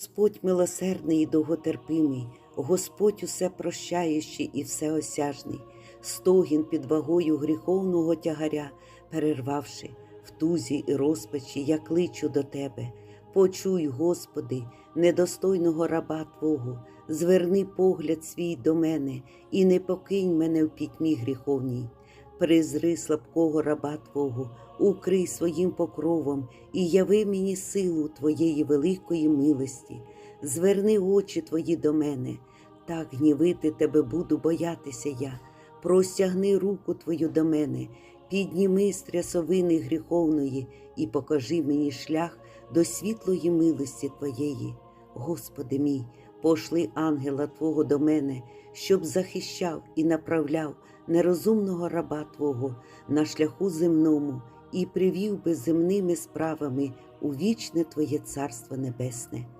Господь милосердний і довготерпимий, Господь усе прощаючий і всеосяжний, стогін під вагою гріховного тягаря, перервавши в тузі і розпачі, я кличу до Тебе. Почуй, Господи, недостойного раба Твого, зверни погляд свій до мене і не покинь мене в пітьмі гріховній. Призри слабкого раба Твого, укрий своїм покровом і яви мені силу Твоєї великої милості, зверни очі Твої до мене, так гнівити Тебе буду боятися я, простягни руку Твою до мене, підніми з трясовини гріховної і покажи мені шлях до світлої милості Твоєї. Господи мій, пошли ангела Твого до мене, щоб захищав і направляв нерозумного раба Твого на шляху земному і привів би земними справами у вічне Твоє Царство Небесне.